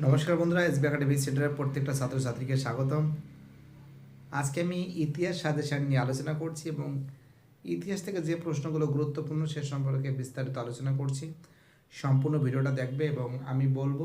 নমস্কার বন্ধুরা SB academy সেন্টারের প্রত্যেকটা ছাত্রছাত্রীকে স্বাগতম। আজকে আমি ইতিহাস সাজেশন নিয়ে আলোচনা করছি এবং ইতিহাস থেকে যে প্রশ্নগুলো গুরুত্বপূর্ণ সে সম্পর্কে বিস্তারিত আলোচনা করছি। সম্পূর্ণ ভিডিওটা দেখবে এবং আমি বলব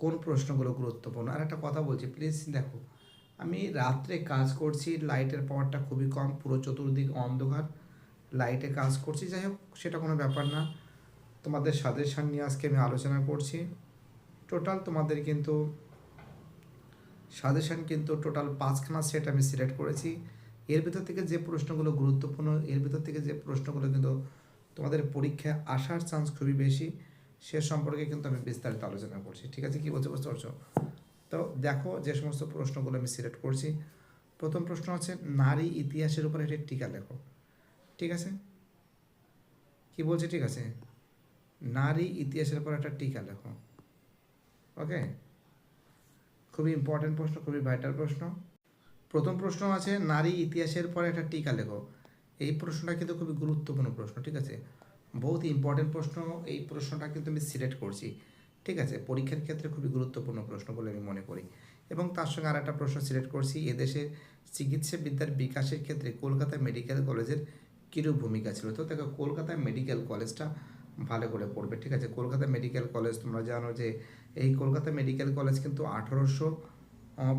কোন প্রশ্নগুলো গুরুত্বপূর্ণ। আর একটা কথা বলছি প্লিজ দেখো, আমি রাত্রে কাজ করছি, লাইটের পাওয়ারটা খুবই কম, পুরো চতুর্দিক অন্ধকার, লাইটে কাজ করছি, যাই হোক, সেটা কোনো ব্যাপার না। তোমাদের সাজেশন নিয়ে আজকে আমি আলোচনা করছি। টোটাল তোমাদের কিন্তু সাজেশন কিন্তু টোটাল পাঁচখানা সেট আমি সিলেক্ট করেছি। এর ভিতর থেকে যে প্রশ্নগুলো গুরুত্বপূর্ণ, এর ভিতর থেকে যে প্রশ্নগুলো কিন্তু তোমাদের পরীক্ষায় আসার চান্স খুবই বেশি, সে সম্পর্কে কিন্তু আমি বিস্তারিত আলোচনা করছি। ঠিক আছে কি? বলতে বুঝতে পারছ? তো দেখো যে সমস্ত প্রশ্নগুলো আমি সিলেক্ট করছি। প্রথম প্রশ্ন হচ্ছে, নারী ইতিহাসের উপর একটি টিকা লেখো। ঠিক আছে? কি বলছে? ঠিক আছে? নারী ইতিহাসের উপর একটা টিকা লেখো। ওকে খুবই ইম্পর্টেন্ট প্রশ্ন, খুবই ভাইটাল প্রশ্ন। প্রথম প্রশ্ন আছে, নারী ইতিহাসের পরে একটা টিকা লেখো। এই প্রশ্নটা কিন্তু খুবই গুরুত্বপূর্ণ প্রশ্ন, ঠিক আছে? বহুত ইম্পর্টেন্ট প্রশ্ন, এই প্রশ্নটা কিন্তু আমি সিলেক্ট করছি। ঠিক আছে? পরীক্ষার ক্ষেত্রে খুবই গুরুত্বপূর্ণ প্রশ্ন বলে আমি মনে করি। এবং তার সঙ্গে আর একটা প্রশ্ন সিলেক্ট করছি, এদেশে চিকিৎসা বিদ্যার বিকাশের ক্ষেত্রে কলকাতা মেডিকেল কলেজের কীরূপ ভূমিকা ছিল? তো দেখো, কলকাতা মেডিকেল কলেজটা ভালো করে পড়বে, ঠিক আছে? কলকাতা মেডিকেল কলেজ তোমরা জানো যে এই কলকাতা মেডিকেল কলেজ কিন্তু আঠারোশো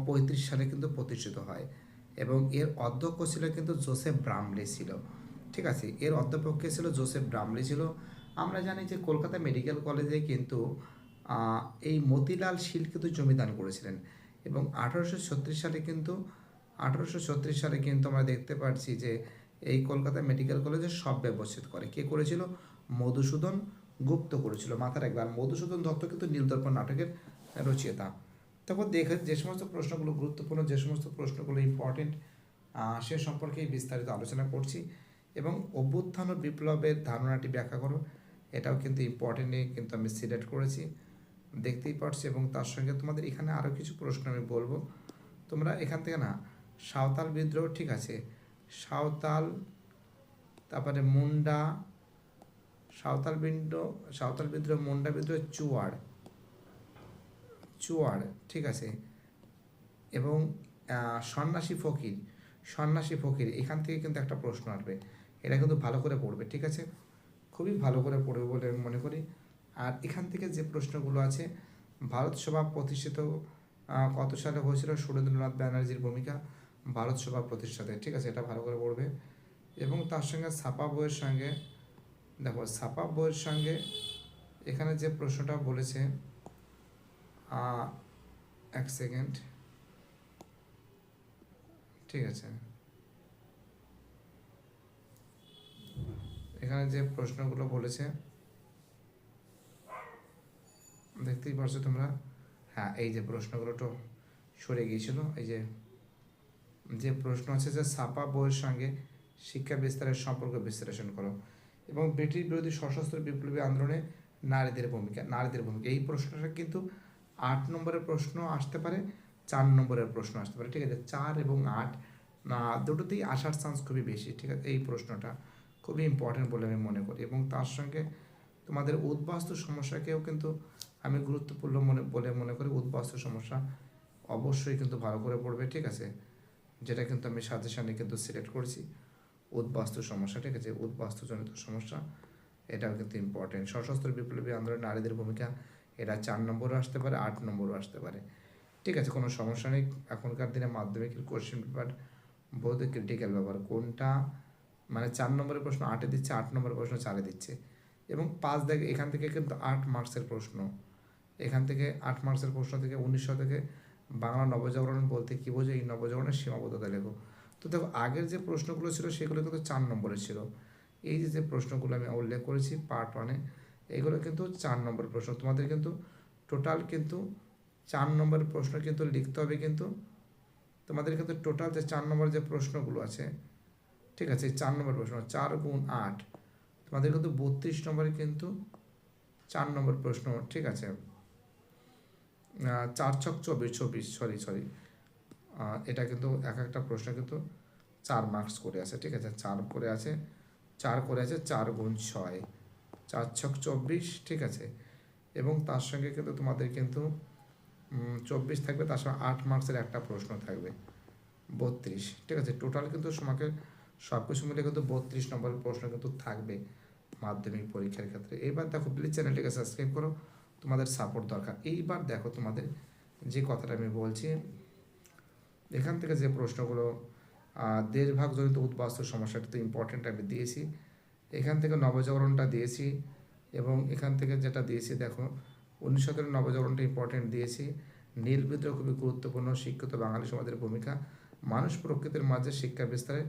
পঁয়ত্রিশ সালে কিন্তু প্রতিষ্ঠিত হয় এবং এর অধ্যক্ষ ছিল কিন্তু জোসেফ ব্রামলি ছিল। ঠিক আছে, এর অধ্যাপক কে ছিল জোসেফ ব্রামলি ছিল। আমরা জানি যে কলকাতা মেডিকেল কলেজে কিন্তু এই মতিলাল শীল কিন্তু জমিদান করেছিলেন এবং আঠারোশো ছত্রিশ সালে কিন্তু, আঠারোশো ছত্রিশ সালে কিন্তু আমরা দেখতে পাচ্ছি যে এই কলকাতা মেডিকেল কলেজে সব ব্যবস্থিত করে। কে করেছিল? মধুসূদন গুপ্ত করেছিল। মাথার একবার মধুসূদন দত্ত কিন্তু নীলদর্পণ নাটকের রচয়িতা। তারপর দেখে, যে সমস্ত প্রশ্নগুলো গুরুত্বপূর্ণ, যে সমস্ত প্রশ্নগুলো ইম্পর্টেন্ট সে সম্পর্কে বিস্তারিত আলোচনা করছি এবং অভ্যুত্থান ও বিপ্লবের ধারণাটি ব্যাখ্যা করো। এটাও কিন্তু ইম্পর্টেন্ট কিন্তু আমি সিলেক্ট করেছি, দেখতেই পারছি এবং তার সঙ্গে তোমাদের এখানে আরও কিছু প্রশ্ন আমি বলব। তোমরা এখান থেকে না, সাঁওতাল বিদ্রোহ ঠিক আছে, সাঁওতাল, তারপরে মুন্ডা সাঁওতাল বিদ্রোহ সাঁওতাল বিদ্রোহ, মুন্ডা বিদ্রোহ, চুয়াড়। চুয়াড়, ঠিক আছে। এবং সন্ন্যাসী ফকির সন্ন্যাসী ফকির, এখান থেকে কিন্তু একটা প্রশ্ন আসবে। এটা কিন্তু ভালো করে পড়বে, ঠিক আছে? খুবই ভালো করে পড়বে বলে আমি মনে করি। আর এখান থেকে যে প্রশ্নগুলো আছে, ভারত সভা প্রতিষ্ঠিত কত সালে হয়েছিল? সুরেন্দ্রনাথ ব্যানার্জির ভূমিকা, ভারত সভা প্রতিষ্ঠাতে, ঠিক আছে? এটা ভালো করে পড়বে। এবং তার সঙ্গে ছাপা বইয়ের সঙ্গে দেখো, ছাপা বইয়ের সঙ্গে এখানে যে প্রশ্নটা বলেছে এক সেকেন্ড। ঠিক আছে। এখানে যে প্রশ্নগুলো বলেছে, দেখতেই পারছ তোমরা? হ্যাঁ এই যে প্রশ্নগুলো তো সরে গিয়েছিল, এই যে যে প্রশ্ন আছে যে ছাপা বইয়ের সঙ্গে শিক্ষা বিস্তারের সম্পর্ক বিশ্লেষণ করো। এবং ব্রিটিশ বিরোধী সশস্ত্র বিপ্লবী আন্দোলনে নারীদের ভূমিকা নারীদের ভূমিকা। এই প্রশ্নটা কিন্তু আট নম্বরের প্রশ্ন আসতে পারে, চার নম্বরের প্রশ্ন আসতে পারে। ঠিক আছে, চার এবং আট, না, দুটোতেই আসার চান্স খুবই বেশি। ঠিক আছে, এই প্রশ্নটা খুবই ইম্পর্টেন্ট বলে আমি মনে করি। এবং তার সঙ্গে তোমাদের উদ্বাস্তু সমস্যাকেও কিন্তু আমি গুরুত্বপূর্ণ মনে, বলে মনে করি। উদ্বাস্তু সমস্যা অবশ্যই কিন্তু ভালো করে পড়বে। ঠিক আছে, যেটা কিন্তু আমি সাজেশনে কিন্তু সিলেক্ট করেছি। উদ্বাস্তু সমস্যা, ঠিক আছে? উদ্বাস্তুজনিত সমস্যা, এটাও কিন্তু ইম্পর্টেন্ট সশস্ত্র বিপ্লবী আন্দোলনে নারীদের ভূমিকা এটা চার নম্বরও আসতে পারে, আট নম্বরও আসতে পারে। ঠিক আছে, কোনো সমস্যা নেই। এখনকার দিনে মাধ্যমিকের কোশ্চেন পেপার বহুত ক্রিটিক্যাল ব্যাপার। কোনটা? মানে চার নম্বরের প্রশ্ন আটে দিচ্ছে, আট নম্বরের প্রশ্ন চারে দিচ্ছে। এবং পাঁচ দেখ, এখান থেকে কিন্তু আট মার্কসের প্রশ্ন। এখান থেকে আট মার্কসের প্রশ্ন থেকে উনিশশো থেকে বাংলা নবজাগরণ বলতে কী বোঝো এই নবজাগরণের সীমাবদ্ধতা লেখো। তো দেখো, আগের যে প্রশ্নগুলো ছিল সেগুলো কিন্তু চার নম্বরের ছিল। এই যে যে প্রশ্নগুলো আমি উল্লেখ করেছি পার্ট ওয়ানে এগুলো কিন্তু চার নম্বরের প্রশ্ন। তোমাদের কিন্তু টোটাল কিন্তু চার নম্বরের প্রশ্ন কিন্তু লিখতে হবে কিন্তু তোমাদের কিন্তু টোটাল যে চার নম্বর যে প্রশ্নগুলো আছে, ঠিক আছে চার নম্বর প্রশ্ন, চার গুণ আট, তোমাদের কিন্তু বত্রিশ নম্বরে কিন্তু চার নম্বর প্রশ্ন, ঠিক আছে। চার ছক চব্বিশ চব্বিশ সরি সরি। এটা কিন্তু এক একটা প্রশ্ন কিন্তু চার মার্কস করে আছে, ঠিক আছে? চার করে আছে, চার করে আছে চার গুণ ছয়, চার ছক চব্বিশ, ঠিক আছে? এবং তার সঙ্গে কিন্তু তোমাদের কিন্তু চব্বিশ থাকবে, তার সঙ্গে আট মার্কসের একটা প্রশ্ন থাকবে, বত্রিশ, ঠিক আছে? টোটাল কিন্তু তোমাকে সব কিছু মিলে কিন্তু বত্রিশ নম্বরের প্রশ্ন কিন্তু থাকবে মাধ্যমিক পরীক্ষার ক্ষেত্রে। এইবার দেখো প্লিজ চ্যানেলটিকে সাবস্ক্রাইব করো, তোমাদের সাপোর্ট দরকার। এইবার দেখো তোমাদের যে কথাটা আমি বলছি এখান থেকে যে প্রশ্নগুলো দেশভাগজনিত উদ্বাস্তু সমস্যাটা তো ইম্পর্টেন্ট আমি দিয়েছি। এখান থেকে নবজাগরণটা দিয়েছি এবং এখান থেকে যেটা দিয়েছি দেখো, উনিশ শতকের নবজাগরণটা ইম্পর্টেন্ট দিয়েছি। নীল বিদ্রোহ খুবই গুরুত্বপূর্ণ, শিক্ষিত বাঙালি সমাজের ভূমিকা। মানুষ প্রকৃতির মাঝে শিক্ষা বিস্তারে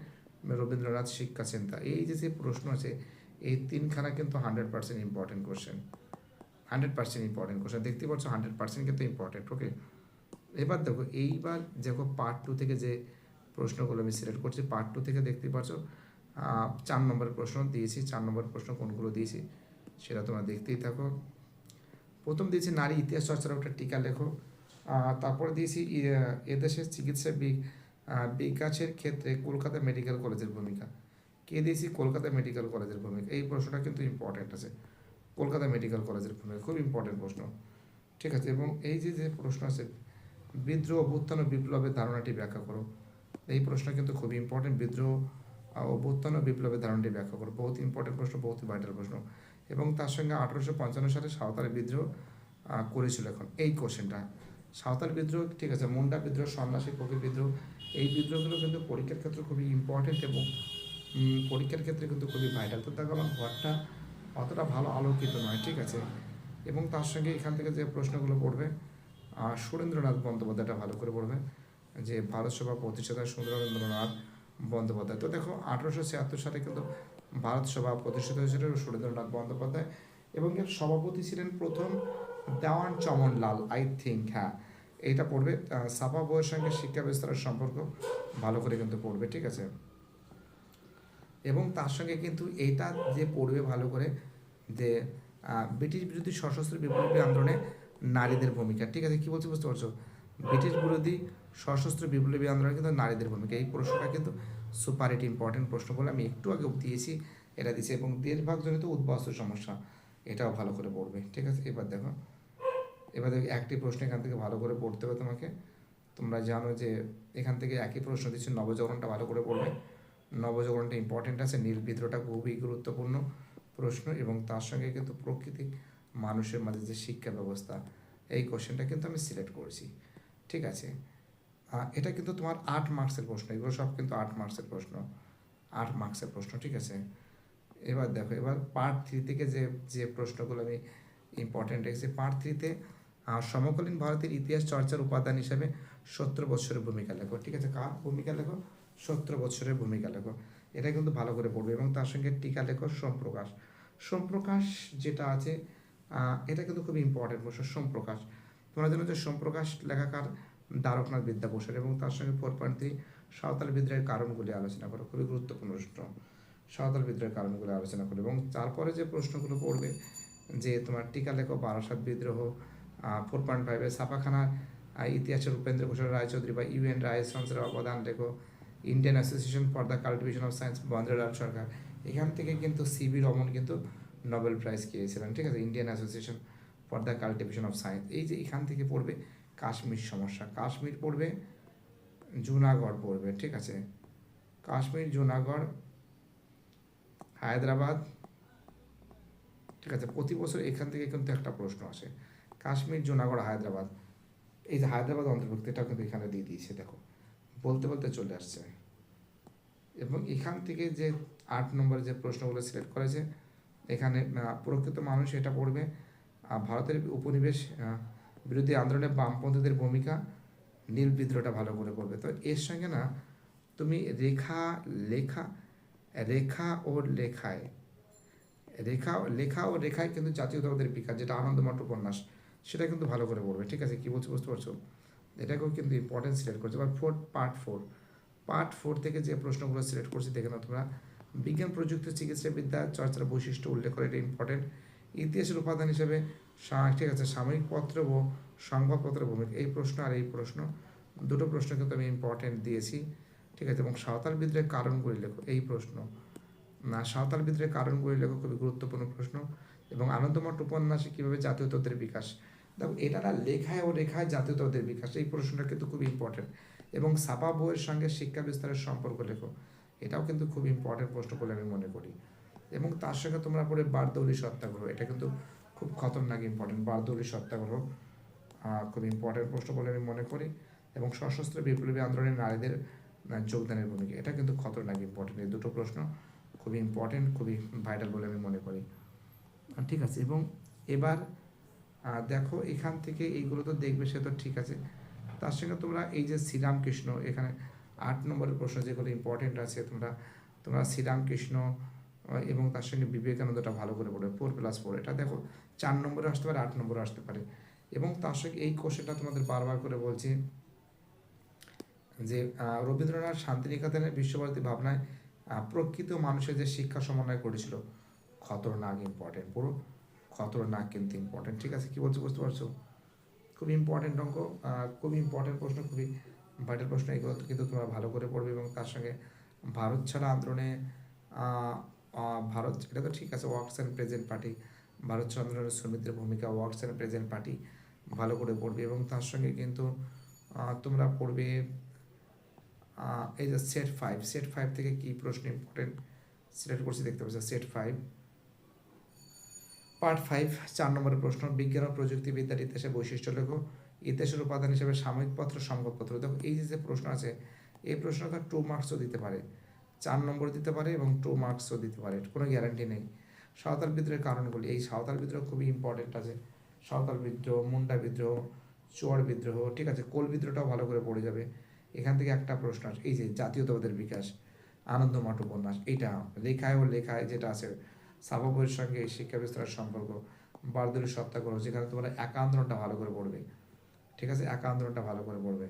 রবীন্দ্রনাথ শিক্ষা চিন্তা। এই যে যে প্রশ্ন আছে, এই তিনখানা কিন্তু hundred percent important question hundred percent important question দেখতে পাচ্ছ হান্ড্রেড পার্সেন্ট কিন্তু ইম্পর্টেন্ট ওকে এবার দেখো, এইবার দেখো পার্ট টু থেকে যে প্রশ্নগুলো আমি সিলেক্ট করছি পার্ট টু থেকে দেখতে পাচ্ছ চার নম্বরের প্রশ্ন দিয়েছি, চার নম্বরের প্রশ্ন কোনগুলো দিয়েছি সেটা তোমরা দেখতেই থাকো। প্রথম দিয়েছি নারী ইতিহাস চর্চার একটা টিকা লেখো। তারপরে দিয়েছি এদেশের চিকিৎসা বিকাশের ক্ষেত্রে কলকাতা মেডিকেল কলেজের ভূমিকা। কে দিয়েছি? কলকাতা মেডিকেল কলেজের ভূমিকা। এই প্রশ্নটা কিন্তু ইম্পর্টেন্ট আছে। কলকাতা মেডিকেল কলেজের ভূমিকা, খুব ইম্পর্টেন্ট প্রশ্ন। ঠিক আছে, এবং এই যে যে প্রশ্ন আছে বিদ্রোহ অভ্যুত্থান ও বিপ্লবের ধারণাটি ব্যাখ্যা করো। এই প্রশ্ন কিন্তু খুব ইম্পর্টেন্ট বিদ্রোহ অভ্যুত্থান ও বিপ্লবের ধারণাটি ব্যাখ্যা করো। বহুত ইম্পর্টেন্ট প্রশ্ন, বহুত ভাইটাল প্রশ্ন। এবং তার সঙ্গে আঠারোশো পঞ্চান্ন সালে সাঁওতালি বিদ্রোহ করেছিল এখন। এই কোশ্চেনটা সাঁওতাল বিদ্রোহ, ঠিক আছে, মুন্ডা বিদ্রোহ, সন্ন্যাসী ফকির বিদ্রোহ, এই বিদ্রোহগুলো কিন্তু পরীক্ষার ক্ষেত্রে খুবই ইম্পর্টেন্ট এবং পরীক্ষার ক্ষেত্রে কিন্তু খুবই ভাইটাল তো দেখো আমার ঘরটা অতটা ভালো আলোকিত নয়, ঠিক আছে? এবং তার সঙ্গে এখান থেকে যে প্রশ্নগুলো পড়বে সুরেন্দ্রনাথ বন্দ্যোপাধ্যায়টা ভালো করে পড়বে, যে ভারত সভা প্রতিষ্ঠাতা সুরেন্দ্রনাথ বন্দ্যোপাধ্যায়। তো দেখো, আঠারোশো ছিয়াত্তর সালে কিন্তু ভারত সভা প্রতিষ্ঠিত হয়েছিল সুরেন্দ্রনাথ বন্দ্যোপাধ্যায় এবং এর সভাপতি ছিলেন প্রথম দেওয়ান চমন লাল আই থিঙ্ক হ্যাঁ। এইটা পড়বে সাপা বইয়ের সঙ্গে শিক্ষা বিস্তারের সম্পর্ক ভালো করে কিন্তু পড়বে, ঠিক আছে? এবং তার সঙ্গে কিন্তু এইটা যে পড়বে ভালো করে, যে ব্রিটিশ বিরোধী সশস্ত্র বিপ্লবী আন্দোলনে নারীদের ভূমিকা। ঠিক আছে, কি বলছি বুঝতে পারছ? ব্রিটিশ বিরোধী সশস্ত্র বিপ্লবী আন্দোলনে কিন্তু নারীদের ভূমিকা। এই প্রশ্নটা কিন্তু সুপার হিট ইম্পর্টেন্ট প্রশ্ন বলে আমি একটু আগে দিয়েছি, এটা দিয়েছি এবং দেশভাগজনিত উদ্বাস্তু সমস্যা, এটাও ভালো করে পড়বে। ঠিক আছে, এবার দেখো এবার দেখো, একটি প্রশ্ন এখান থেকে ভালো করে পড়তে হবে তোমাকে। তোমরা জানো যে এখান থেকে একই প্রশ্ন দিচ্ছে, নবজাগরণটা ভালো করে পড়বে। নবজাগরণটা ইম্পর্টেন্ট আছে নীল বিদ্রোহটা খুবই গুরুত্বপূর্ণ প্রশ্ন এবং তার সঙ্গে কিন্তু প্রকৃতি মানুষের মাঝে যে শিক্ষা ব্যবস্থা, এই কোশ্চেনটা কিন্তু আমি সিলেক্ট করেছি। ঠিক আছে? এটা কিন্তু তোমার আট মার্কসের প্রশ্ন, এগুলো সব কিন্তু আট মার্কসের প্রশ্ন, আট মার্কসের প্রশ্ন, ঠিক আছে? এবার দেখো, এবার পার্ট থ্রি থেকে যে যে প্রশ্নগুলো আমি ইম্পর্টেন্ট রেখেছি পার্ট থ্রিতে সমকালীন ভারতের ইতিহাস চর্চার উপাদান হিসেবে সত্তর বছরের ভূমিকা লেখো। ঠিক আছে? কার ভূমিকা লেখো? সত্তর বছরের ভূমিকা লেখো। এটা কিন্তু ভালো করে পড়বে এবং তার সঙ্গে টিকা লেখো, সোমপ্রকাশ। সোমপ্রকাশ যেটা আছে এটা কিন্তু খুব ইম্পর্টেন্ট প্রশ্ন সোমপ্রকাশ। তোমরা জানো যে সোমপ্রকাশ লেখাকার দ্বারকনাথ বিদ্যাভূষণ এবং তার সঙ্গে ফোর পয়েন্ট থ্রি সাঁওতাল বিদ্রোহের কারণগুলি আলোচনা করো খুবই গুরুত্বপূর্ণ প্রশ্ন। সাঁওতাল বিদ্রোহের কারণগুলি আলোচনা করো এবং তারপরে যে প্রশ্নগুলো পড়বে যে তোমার টিকা লেখো বারাসাত বিদ্রোহ ফোর পয়েন্ট ফাইভের ছাপাখানার আহ, ইতিহাসের উপেন্দ্র ঘোষাল রায়চৌধুরী বা ইউএন রায় সংসদের অবদান লেখো Indian Association for the Cultivation of Science বন্দ্রলাল Sarkar. এখান থেকে কিন্তু সিবি রমন কিন্তু নোবেল প্রাইজ পেয়েছিলেন ঠিক আছে? Indian Association for the Cultivation of Science এই যে এখান থেকে পড়বে কাশ্মীর সমস্যা। কাশ্মীর পড়বে, জুনাগড় পড়বে, ঠিক আছে? কাশ্মীর, জুনাগড়, হায়দ্রাবাদ, ঠিক আছে? প্রতি বছর এখান থেকে কিন্তু একটা প্রশ্ন আসে। কাশ্মীর, জুনাগড়, হায়দ্রাবাদ। এই যে হায়দ্রাবাদ অন্তর্ভুক্ত, এটাও কিন্তু এখানে দিয়ে দিয়েছে, দেখো। বলতে বলতে চলে আসছে। এবং এখান থেকে যে আট নম্বরে যে প্রশ্নগুলো সিলেক্ট করেছে এখানে প্রকৃত মানুষ এটা পড়বে। ভারতের উপনিবেশ বিরোধী আন্দোলনে বামপন্থীদের ভূমিকা নীল বিদ্রোহটা ভালো করে পড়বে। তো এর সঙ্গে না, তুমি রেখা, লেখা, রেখা ও লেখায়, রেখা, লেখা ও রেখায় কিন্তু জাতীয়তাবাদের বিকাশ, যেটা আনন্দমঠ উপন্যাস, সেটা কিন্তু ভালো করে পড়বে। ঠিক আছে, কি বলছো, বুঝতে পারছ? এটাকেও কিন্তু ইম্পর্টেন্স সিলেক্ট করছে। এবার four part four part four থেকে যে প্রশ্নগুলো সিলেক্ট করছি, দেখে নাও তোমরা। বিজ্ঞান প্রযুক্তি চিকিৎসা বিদ্যা চর্চার বৈশিষ্ট্য উল্লেখ করে এটা ইম্পর্টেন্ট ইতিহাসের উপাদান হিসেবে ঠিক আছে, সাময়িক পত্র ও সংবাদপত্রের ভূমিকা। এই প্রশ্ন আর এই প্রশ্ন, দুটো প্রশ্ন কিন্তু আমি ইম্পর্টেন্ট দিয়েছি। ঠিক আছে, এবং সাঁওতাল বিদ্রোহের কারণগুলি লেখো এই প্রশ্ন। না, সাঁওতাল বিদ্রোহের কারণগুলি লেখো খুবই গুরুত্বপূর্ণ প্রশ্ন। এবং আনন্দমঠ উপন্যাসে কীভাবে জাতীয় তত্ত্বের বিকাশ। দেখো, এটা না লেখায় ও রেখায় জাতীয়তাবাদের বিকাশ। এই প্রশ্নটা কিন্তু খুব ইম্পর্টেন্ট এবং ছাপা বইয়ের সঙ্গে শিক্ষা বিস্তারের সম্পর্ক লেখো। এটাও কিন্তু খুব ইম্পর্টেন্ট প্রশ্ন বলে আমি মনে করি। এবং তার সঙ্গে তোমরা পড়ে বারদৌলি সত্যাগ্রহ, এটা কিন্তু খুব খতরনাক ইম্পর্টেন্ট বারদৌলি সত্যাগ্রহ খুব ইম্পর্টেন্ট প্রশ্ন বলে আমি মনে করি। এবং সশস্ত্র বিপ্লবী আন্দোলনে নারীদের যোগদানের ভূমিকা, এটা কিন্তু খতরনাক ইম্পর্টেন্ট এই দুটো প্রশ্ন খুবই ইম্পর্টেন্ট খুবই ভাইটাল বলে আমি মনে করি। ঠিক আছে, এবং এবার দেখো এখান থেকে এইগুলো তো দেখবে সে তো ঠিক আছে। তার সঙ্গে তোমরা এই যে শ্রীরামকৃষ্ণ, এখানে আট নম্বরের প্রশ্ন যেগুলো ইম্পর্টেন্ট আছে, তোমরা তোমরা শ্রীরামকৃষ্ণ এবং তার সঙ্গে বিবেকানন্দটা ভালো করে পড়বে ফোর প্লাস ফোর এটা দেখো, চার নম্বরে আসতে পারে, আট নম্বরে আসতে পারে। এবং তার সঙ্গে এই কোশ্চেনটা তোমাদের বারবার করে বলছি যে রবীন্দ্রনাথ শান্তিনিকেতনের বিশ্বভারতী ভাবনায় প্রকৃত মানুষের যে শিক্ষা সমন্বয় করেছিল, খতরনাক ইম্পর্টেন্ট পুরো খতরনাক কিন্তু ইম্পর্টেন্ট ঠিক আছে, কি বলছো, বুঝতে পারছ? খুব ইম্পর্টেন্ট অঙ্ক খুব ইম্পর্টেন্ট প্রশ্ন, খুবই ভাইটাল প্রশ্ন এগুলো কিন্তু তোমরা ভালো করে পড়বে এবং তার সঙ্গে ভারত ছাড়া আন্দোলনে ভারত, এটা তো ঠিক আছে Workers and Peasants Party, Bharat ছাড়া আন্দোলনের শ্রমিকদের ভূমিকা ওয়ার্কস অ্যান্ড প্রেজেন্ট পার্টি ভালো করে পড়বে এবং তার সঙ্গে কিন্তু তোমরা পড়বে এই যে সেট ফাইভ সেট ফাইভ থেকে কি প্রশ্ন ইম্পর্টেন্ট সিলেক্ট করছি, দেখতে পাচ্ছি, সেট ফাইভ। পার্ট ফাইভ, চার নম্বরের প্রশ্ন, বিজ্ঞান ও প্রযুক্তিবিদ্যার ইতিহাসের বৈশিষ্ট্য লেখো। ইতিহাসের উপাদান হিসেবে সাময়িকপত্র সংবাদপত্র দেখো, এই যে প্রশ্ন আছে, এই প্রশ্নটা টু মার্কসও দিতে পারে। চার নম্বর দিতে পারে এবং টু মার্কসও দিতে পারে, কোনো গ্যারান্টি নেই। সাঁওতাল বিদ্রোহের কারণগুলি, এই সাঁওতাল বিদ্রোহ খুবই ইম্পর্টেন্ট আছে। সাঁওতাল বিদ্রোহ, মুন্ডা বিদ্রোহ, চুয়ার বিদ্রোহ, ঠিক আছে, কোল বিদ্রোহটাও ভালো করে পড়ে যাবে। এখান থেকে একটা প্রশ্ন আছে এই যে জাতীয়তাবাদের বিকাশ, আনন্দমঠ উপন্যাস, এইটা লেখায় ও লেখায় যেটা আছে বইয়ের সঙ্গে শিক্ষা বিস্তারের সম্পর্ক, বারদুলি সত্যাগ্রহ, যেখানে তোমরা একা আন্দোলনটা ভালো করে পড়বে। ঠিক আছে? একা আন্দোলনটা ভালো করে পড়বে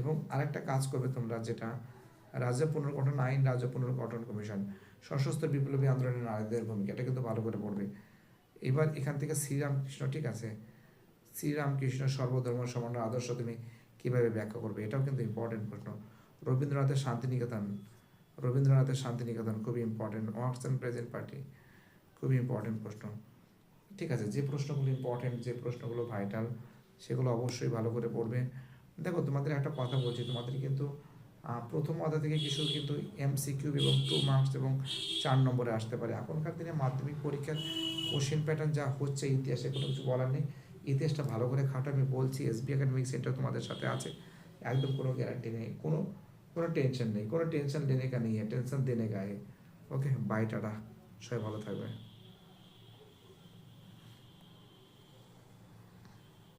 এবং আরেকটা কাজ করবে তোমরা যেটা, রাজ্য পুনর্গঠন আইন, রাজ্য পুনর্গঠন কমিশন। সশস্ত্র বিপ্লবী আন্দোলনের নারীদের ভূমিকা, এটা কিন্তু ভালো করে পড়বে। এবার এখান থেকে শ্রীরামকৃষ্ণ, ঠিক আছে? শ্রীরামকৃষ্ণ সর্বধর্ম সমন্বয় আদর্শ তুমি কীভাবে ব্যাখ্যা করবে? এটাও কিন্তু ইম্পর্টেন্ট প্রশ্ন। রবীন্দ্রনাথের শান্তিনিকেতন রবীন্দ্রনাথের শান্তিনিকেতন খুবই important Workers and Peasants Party খুবই ইম্পর্টেন্ট প্রশ্ন। ঠিক আছে, যে প্রশ্নগুলো ইম্পর্টেন্ট যে প্রশ্নগুলো ভাইটাল সেগুলো অবশ্যই ভালো করে পড়বে। দেখো, তোমাদের একটা কথা বলছি, তোমাদের কিন্তু প্রথম অধ্যায় থেকে কিছু কিন্তু এমসিকিউ এবং টু মার্কস এবং চার নম্বরে আসতে পারে। এখনকার দিনে মাধ্যমিক পরীক্ষার কোশ্চেন প্যাটার্ন যা হচ্ছে ইতিহাসে কোনো কিছু বলার নেই। ইতিহাসটা ভালো করে খাটো, আমি বলছি এস বি একাডেমিক সেন্টার তোমাদের সাথে আছে। একদম কোনো গ্যারান্টি নেই, কোনো কোনো টেনশন নেই, কোনো টেনশন দেনে কা নেই টেনশন দেনে গায়ে। Okay bye tata. সবাই ভালো থাকবে।